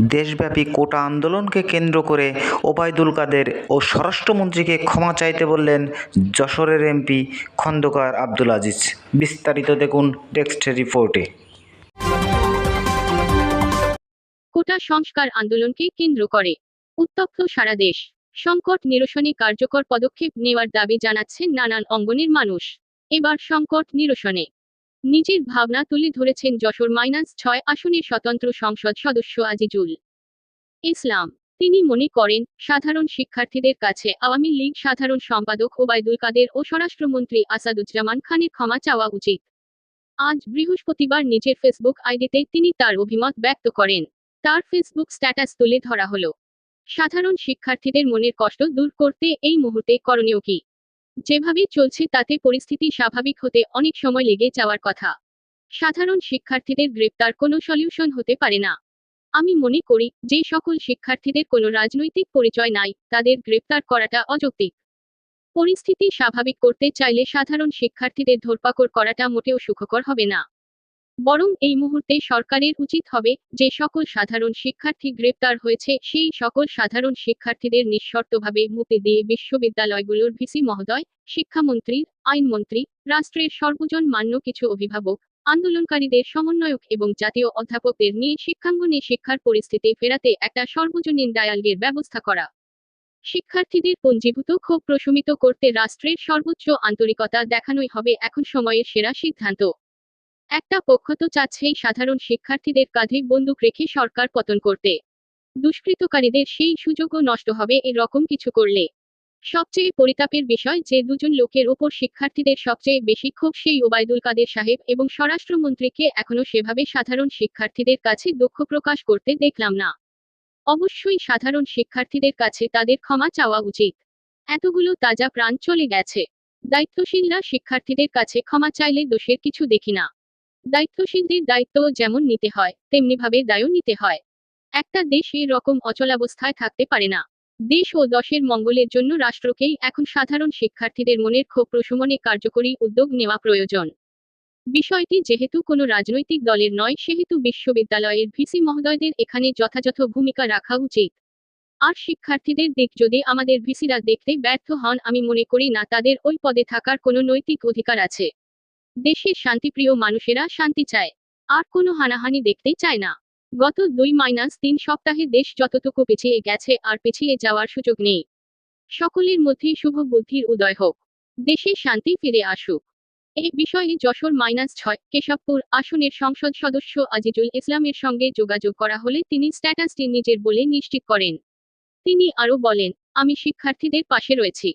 দেশব্যাপী কোটা আন্দোলনকে কেন্দ্র করে ওবায়দুল কাদের ও স্বরাষ্ট্রমন্ত্রীকে ক্ষমা চাইতে বললেন যশোরের এমপি খন্দকার আব্দুল আজিজ। বিস্তারিত দেখুন টেক্সট রিপোর্টে। কোটা সংস্কার আন্দোলনকে কেন্দ্র করে উত্তপ্ত সারা দেশ। সংকট নিরসনে কার্যকর পদক্ষেপ নেওয়ার দাবি জানাচ্ছেন নানান অঙ্গনের মানুষ। এবার সংকট নিরসনে নিজের ভাবনা তুলে ধরেছেন যশোর মাইনাস ছয় আসনের স্বতন্ত্র সংসদ সদস্য আজিজুল ইসলাম। তিনি মনে করেন, সাধারণ শিক্ষার্থীদের কাছে আওয়ামী লীগ সাধারণ সম্পাদক ওবায়দুল কাদের ও স্বরাষ্ট্রমন্ত্রী আসাদুজ্জামান খানের ক্ষমা চাওয়া উচিত। আজ বৃহস্পতিবার নিজের ফেসবুক আইডিতে তিনি তার অভিমত ব্যক্ত করেন। তার ফেসবুক স্ট্যাটাস তুলে ধরা হলো, সাধারণ শিক্ষার্থীদের মনের কষ্ট দূর করতে এই মুহূর্তে করণীয় কি? যেভাবে চলছে তাতে পরিস্থিতি স্বাভাবিক হতে অনেক সময় লেগে যাওয়ার কথা। সাধারণ শিক্ষার্থীদের গ্রেপ্তার কোনো সলিউশন হতে পারে না। আমি মনে করি যে সকল শিক্ষার্থীদের কোনো রাজনৈতিক পরিচয় নাই, তাদের গ্রেপ্তার করাটা অযৌক্তিক। পরিস্থিতি স্বাভাবিক করতে চাইলে সাধারণ শিক্ষার্থীদের ধরপাকড় করাটা মোটেও সুখকর হবে না। বরং এই মুহূর্তে সরকারের উচিত হবে যে সকল সাধারণ শিক্ষার্থী গ্রেপ্তার হয়েছে, সেই সকল সাধারণ শিক্ষার্থীদের নিঃশর্তভাবে মুক্তি দিয়ে বিশ্ববিদ্যালয়গুলোর ভিসি মহোদয়, শিক্ষামন্ত্রী, আইনমন্ত্রী, রাষ্ট্রের সর্বজন মান্য কিছু অভিভাবক, আন্দোলনকারীদের সমন্বয়ক এবং জাতীয় অধ্যাপকদের নিয়ে শিক্ষাঙ্গনে শিক্ষার পরিস্থিতি ফেরাতে একটা সর্বজনীন ডায়ালগের ব্যবস্থা করা। শিক্ষার্থীদের পঞ্জীভূত ক্ষোভ প্রশমিত করতে রাষ্ট্রের সর্বোচ্চ আন্তরিকতা দেখানোই হবে এখন সময়ের সেরা সিদ্ধান্ত। একটা পক্ষ তো চাচ্ছেই সাধারণ শিক্ষার্থীদের কাঁধে বন্দুক রেখে সরকার পতন করতে। দুষ্কৃতকারীদের সেই সুযোগও নষ্ট হবে এরকম কিছু করলে। সবচেয়ে পরিতাপের বিষয় যে দুজন লোকের ওপর শিক্ষার্থীদের সবচেয়ে বেশি ক্ষোভ সেই ওবায়দুল কাদের সাহেব এবং স্বরাষ্ট্রমন্ত্রীকে এখনও সেভাবে সাধারণ শিক্ষার্থীদের কাছে দুঃখ প্রকাশ করতে দেখলাম না। অবশ্যই সাধারণ শিক্ষার্থীদের কাছে তাদের ক্ষমা চাওয়া উচিত। এতগুলো তাজা প্রাণ চলে গেছে। দায়িত্বশীলরা শিক্ষার্থীদের কাছে ক্ষমা চাইলে দোষের কিছু দেখি না। দায়িত্বশীলদের দায়িত্ব যেমন নিতে হয়, তেমনিভাবে দায়ও নিতে হয়। একটা দেশ এরকম অচলাবস্থায় থাকতে পারে না। দেশ ও দশের মঙ্গলের জন্য রাষ্ট্রকেই এখন সাধারণ শিক্ষার্থীদের মনের ক্ষোভ প্রশমনে কার্যকরী উদ্যোগ নেওয়া প্রয়োজন। বিষয়টি যেহেতু কোনো রাজনৈতিক দলের নয়, সেহেতু বিশ্ববিদ্যালয়ের ভিসি মহোদয়দের এখানে যথাযথ ভূমিকা রাখা উচিত। আর শিক্ষার্থীদের দিক যদি আমাদের ভিসিরা দেখতে ব্যর্থ হন, আমি মনে করি না তাদের ওই পদে থাকার কোনো নৈতিক অধিকার আছে। দেশের শান্তিপ্রিয় মানুষেরা শান্তি চায়। আর কোনো হানাহানি দেখতে চায় না। গত দুই মাইনাস তিন সপ্তাহে দেশ যতটুকু পিছিয়ে গেছে আর পিছিয়ে যাওয়ার সুযোগ নেই। সকলের মধ্যে শুভ বুদ্ধির উদয় হোক। দেশে শান্তি ফিরে আসুক। এই বিষয়ে যশোর মাইনাস ছয়, কেশবপুর আসনের সংসদ সদস্য আজিজুল ইসলামের সঙ্গে যোগাযোগ করা হলে তিনি স্ট্যাটাসটি নিজের বলে নিশ্চিত করেন। তিনি আরও বলেন, আমি শিক্ষার্থীদের পাশে রয়েছি।